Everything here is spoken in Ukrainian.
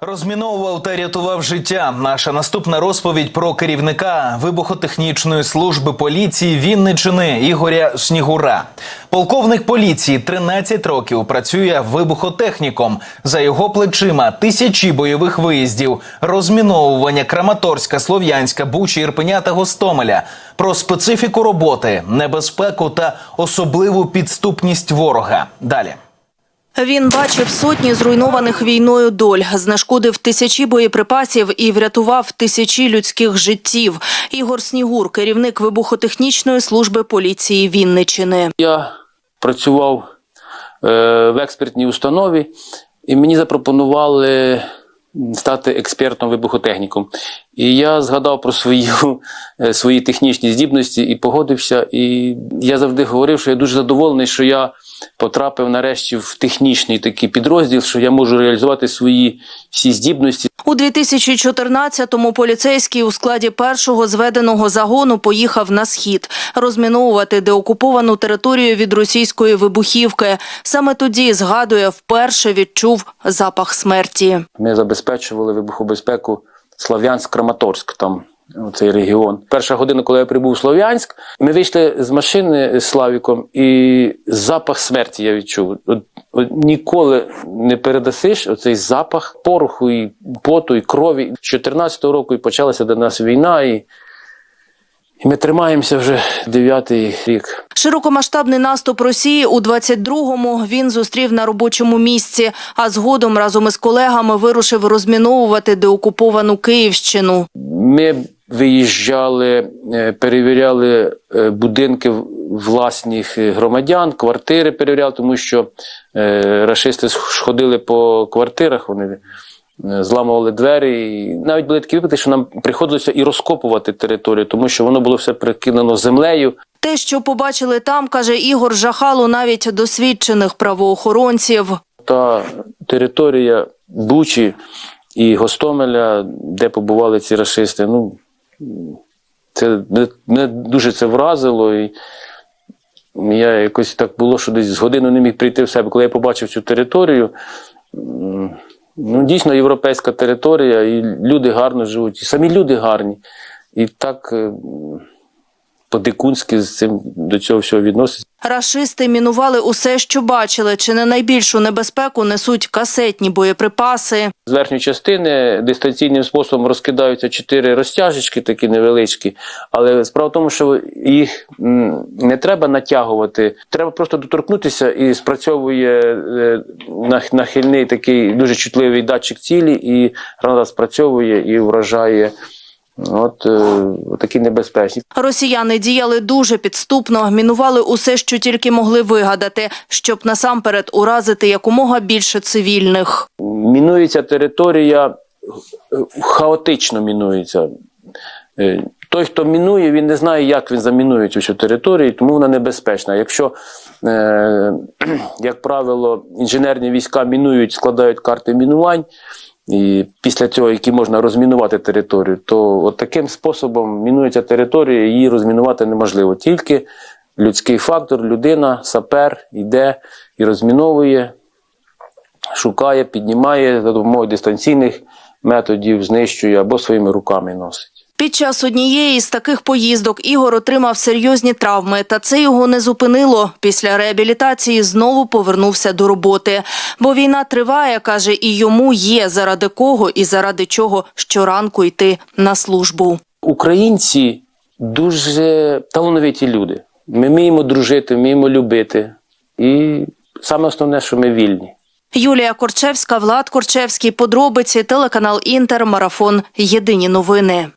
Розміновував та рятував життя. Наша наступна розповідь про керівника вибухотехнічної служби поліції Вінничини Ігоря Снігура. Полковник поліції 13 років працює вибухотехніком. За його плечима тисячі бойових виїздів, розміновування Краматорська, Слов'янська, Бучі, Ірпеня та Гостомеля. Про специфіку роботи, небезпеку та особливу підступність ворога. Далі. Він бачив сотні зруйнованих війною доль, знешкодив тисячі боєприпасів і врятував тисячі людських життів. Ігор Снігур, керівник вибухотехнічної служби поліції Вінничини. Я працював е, в експертній установі, і мені запропонували стати експертом вибухотехніком. І я згадав про свою, е, свої технічні здібності і погодився. І я завжди говорив, що я дуже задоволений, що я потрапив нарешті в технічний такий підрозділ, що я можу реалізувати свої всі здібності. У 2014-му поліцейський у складі першого зведеного загону поїхав на схід розміновувати деокуповану територію від російської вибухівки. Саме тоді згадує, вперше відчув запах смерті. Ми забезпечували вибухобезпеку Слов'янськ-Краматорськ, там цей регіон. Перша година, коли я прибув у Слов'янськ, ми вийшли з машини з Славіком, і запах смерті я відчув. От, от ніколи не передасиш оцей запах пороху, і поту, і крові. З 14-го року і почалася до нас війна, і, і ми тримаємося вже дев'ятий рік. Широкомасштабний наступ Росії у 22-му він зустрів на робочому місці, а згодом разом із колегами вирушив розміновувати деокуповану Київщину. Ми виїжджали, е, перевіряли е, будинки власних е, громадян, квартири перевіряли, тому що рашисти ходили по квартирах, вони зламували двері. І навіть були такі випадки, що нам приходилося і розкопувати територію, тому що воно було все прикинено землею. Те, що побачили там, каже Ігор, жахало навіть досвідчених правоохоронців. Та територія Бучі і Гостомеля, де побували ці рашисти, ну це мене- дуже це вразило. І я якось так було, що десь з годину не міг прийти в себе. Коли я побачив цю територію, ну дійсно європейська територія, і люди гарно живуть, і самі люди гарні. І так е, по-дикунськи з цим до цього всього відноситься. Рашисти мінували усе, що бачили. Чи не найбільшу небезпеку несуть касетні боєприпаси. З верхньої частини дистанційним способом розкидаються чотири розтяжечки, такі невеличкі. Але справа в тому, що їх не треба натягувати, треба просто доторкнутися і спрацьовує е, нахильний такий дуже чутливий датчик цілі, і граната спрацьовує і вражає. От е, такі небезпечні. Росіяни діяли дуже підступно, мінували усе, що тільки могли вигадати, щоб насамперед уразити якомога більше цивільних. Мінується територія, хаотично мінується. Е, Той, хто мінує, він не знає, як він замінує цю всю територію, тому вона небезпечна. Якщо, е, як правило, інженерні війська мінують, складають карти мінувань, і після цього, які можна розмінувати територію, то от таким способом мінується територія, її розмінувати неможливо. Тільки людський фактор, людина, сапер йде і розміновує, шукає, піднімає за допомогою дистанційних методів, знищує або своїми руками носить. Під час однієї з таких поїздок Ігор отримав серйозні травми, та це його не зупинило. Після реабілітації знову повернувся до роботи. Бо війна триває, каже, і йому є заради кого і заради чого щоранку йти на службу. Українці дуже талановиті люди. Ми вміємо дружити, вміємо любити. І саме основне, що ми вільні. Юлія Корчевська, Влад Корчевський, подробиці, телеканал Інтер, марафон. Єдині новини.